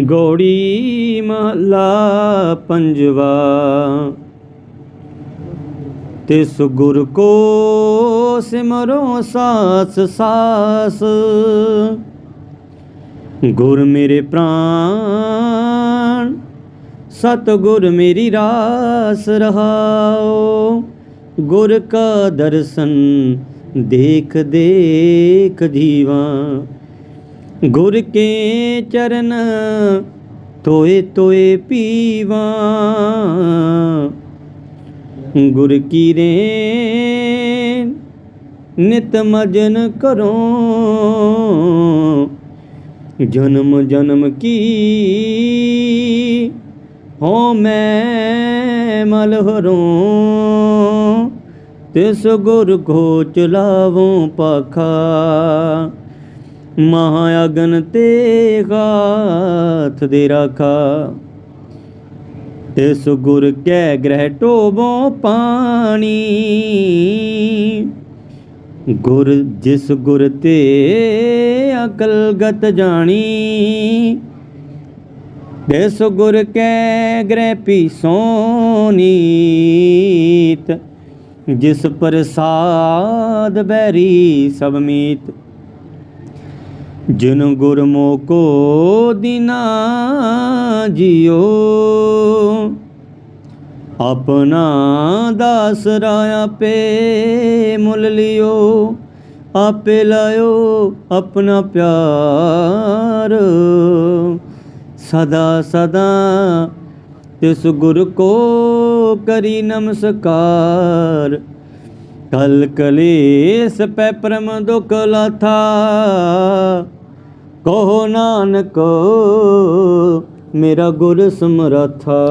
ਗੌੜੀ ਮਹਲਾ ਪੰਜਵਾ। ਤਿਸ ਗੁਰ ਕੋ ਸਿਮਰੋ ਸਾਸ ਸਾਸ। ਗੁਰ ਮੇਰੇ ਪ੍ਰਾਨ ਸਤ ਗੁਰ ਮੇਰੀ ਰਾਸ ਰਹਾਓ। ਗੁਰ ਕਾ ਦਰਸ਼ਨ ਦੇਖ ਦੇਖ ਜੀਵਾ। ਗੁਰ ਕੇ ਚਰਨ ਤੋਏ ਤੋਏ ਪੀਵਾ। ਗੁਰ ਕੀ ਰੇ ਨਿਤ ਮਜਨ ਕਰੋ। ਜਨਮ ਜਨਮ ਕੀ ਹੋ ਮੈਂ ਮਲਹਰੋਂ ਤਿਸ ਗੁਰ ਕੋ ਚਲਾਵੋ ਪਾਖਾ। ਮਹਾ ਅਗਨ ਤੇ ਗਾਥ ਦੇ ਰਾਖਾ। ਤਿਸ ਗੁਰ ਕੈ ਗ੍ਰਹਿ ਟੋਬੋਂ ਪਾਣੀ। ਗੁਰ ਜਿਸ ਗੁਰ ਤੇ ਅਕਲਗਤ ਜਾਣੀ। ਤਿਸ ਗੁਰ ਕੈ ਗ੍ਰਹਿ ਪੀ ਸੋਨੀਤ ਜਿਸ ਪ੍ਰਸਾਦ ਬੈਰੀ ਸਭ ਮੀਤ। ਜਿਨ ਗੁਰਮੁ ਕੋ ਦਿਨਾ ਜਿਓ ਆਪਣਾ ਦਾਸ ਰਾਇਆ ਪੇ ਮੁੱਲ ਲਿਓ, ਆਪੇ ਲਾਇਓ ਆਪਣਾ ਪਿਆਰ। ਸਦਾ ਸਦਾ ਤਿਸ ਗੁਰ ਕੋ ਕਰੀ ਨਮਸਕਾਰ। ਕਲ ਕਲੇਸ ਪੈ ਪਰਮ ਦੁਖ ਲਾਥਾ। ਕਹੋ ਨਾਨਕ ਮੇਰਾ ਗੁਰ ਸਮਰਥਾ।